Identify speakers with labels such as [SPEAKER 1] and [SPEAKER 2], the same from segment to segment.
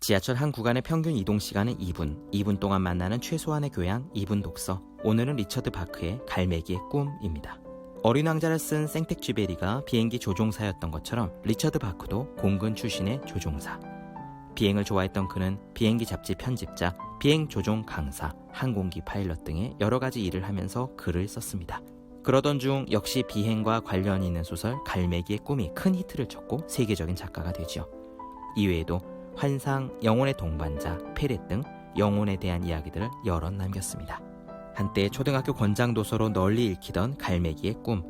[SPEAKER 1] 지하철 한 구간의 평균 이동 시간은 2분, 2분 동안 만나는 최소한의 교양 2분 독서. 오늘은 리처드 바크의 갈매기의 꿈입니다. 어린 왕자를 쓴 생텍 쥐베리가 비행기 조종사였던 것처럼 리처드 바크도 공군 출신의 조종사. 비행을 좋아했던 그는 비행기 잡지 편집자, 비행 조종 강사, 항공기 파일럿 등의 여러 가지 일을 하면서 글을 썼습니다. 그러던 중 역시 비행과 관련이 있는 소설 갈매기의 꿈이 큰 히트를 쳤고 세계적인 작가가 되죠. 이외에도 환상, 영혼의 동반자, 페렛 등 영혼에 대한 이야기들을 여러 남겼습니다. 한때 초등학교 권장 도서로 널리 읽히던 갈매기의 꿈.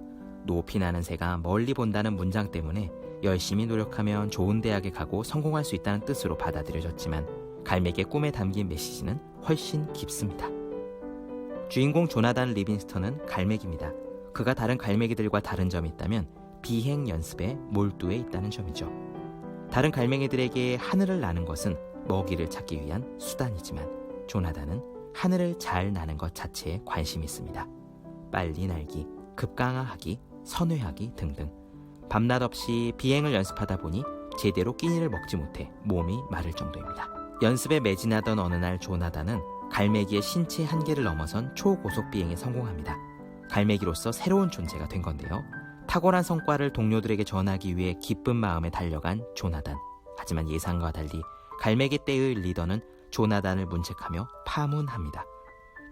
[SPEAKER 1] 높이 나는 새가 멀리 본다는 문장 때문에 열심히 노력하면 좋은 대학에 가고 성공할 수 있다는 뜻으로 받아들여졌지만 갈매기의 꿈에 담긴 메시지는 훨씬 깊습니다. 주인공 조나단 리빈스턴은 갈매기입니다. 그가 다른 갈매기들과 다른 점이 있다면 비행 연습에 몰두해 있다는 점이죠. 다른 갈매기들에게 하늘을 나는 것은 먹이를 찾기 위한 수단이지만 조나단은 하늘을 잘 나는 것 자체에 관심이 있습니다. 빨리 날기, 급강하하기, 선회하기 등등. 밤낮 없이 비행을 연습하다 보니 제대로 끼니를 먹지 못해 몸이 마를 정도입니다. 연습에 매진하던 어느 날 조나단은 갈매기의 신체 한계를 넘어선 초고속 비행에 성공합니다. 갈매기로서 새로운 존재가 된 건데요. 탁월한 성과를 동료들에게 전하기 위해 기쁜 마음에 달려간 조나단. 하지만 예상과 달리 갈매기 떼의 리더는 조나단을 문책하며 파문합니다.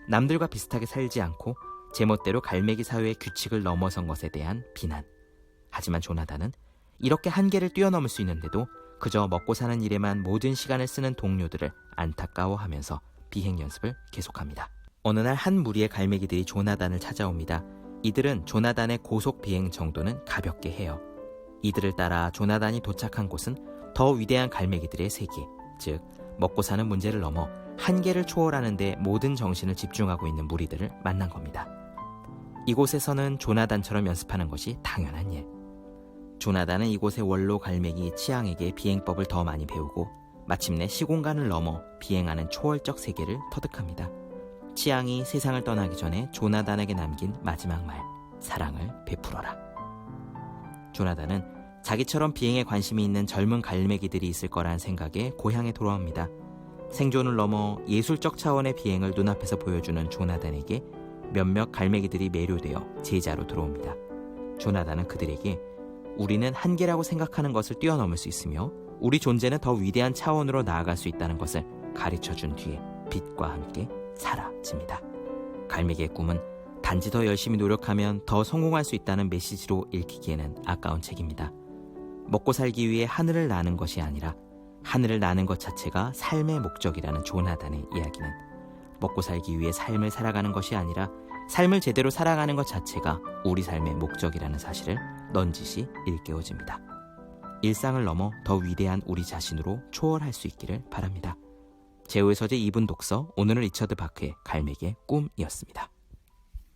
[SPEAKER 1] 남들과 비슷하게 살지 않고 제멋대로 갈매기 사회의 규칙을 넘어선 것에 대한 비난. 하지만 조나단은 이렇게 한계를 뛰어넘을 수 있는데도 그저 먹고 사는 일에만 모든 시간을 쓰는 동료들을 안타까워하면서 비행 연습을 계속합니다. 어느 날 한 무리의 갈매기들이 조나단을 찾아옵니다. 이들은 조나단의 고속 비행 정도는 가볍게 해요. 이들을 따라 조나단이 도착한 곳은 더 위대한 갈매기들의 세계, 즉 먹고 사는 문제를 넘어 한계를 초월하는데 모든 정신을 집중하고 있는 무리들을 만난 겁니다. 이곳에서는 조나단처럼 연습하는 것이 당연한 일. 조나단은 이곳의 원로 갈매기 치앙에게 비행법을 더 많이 배우고 마침내 시공간을 넘어 비행하는 초월적 세계를 터득합니다. 치앙이 세상을 떠나기 전에 조나단에게 남긴 마지막 말, 사랑을 베풀어라. 조나단은 자기처럼 비행에 관심이 있는 젊은 갈매기들이 있을 거란 생각에 고향에 돌아옵니다. 생존을 넘어 예술적 차원의 비행을 눈앞에서 보여주는 조나단에게 몇몇 갈매기들이 매료되어 제자로 들어옵니다. 조나단은 그들에게 우리는 한계라고 생각하는 것을 뛰어넘을 수 있으며 우리 존재는 더 위대한 차원으로 나아갈 수 있다는 것을 가르쳐 준 뒤에 빛과 함께 사라집니다. 갈매기의 꿈은 단지 더 열심히 노력하면 더 성공할 수 있다는 메시지로 읽히기에는 아까운 책입니다. 먹고 살기 위해 하늘을 나는 것이 아니라 하늘을 나는 것 자체가 삶의 목적이라는 조나단의 이야기는 먹고 살기 위해 삶을 살아가는 것이 아니라 삶을 제대로 살아가는 것 자체가 우리 삶의 목적이라는 사실을 넌지시 일깨워집니다. 일상을 넘어 더 위대한 우리 자신으로 초월할 수 있기를 바랍니다. 제우의 서재 2분 독서 오늘은 리처드 바크의 갈매기의 꿈이었습니다.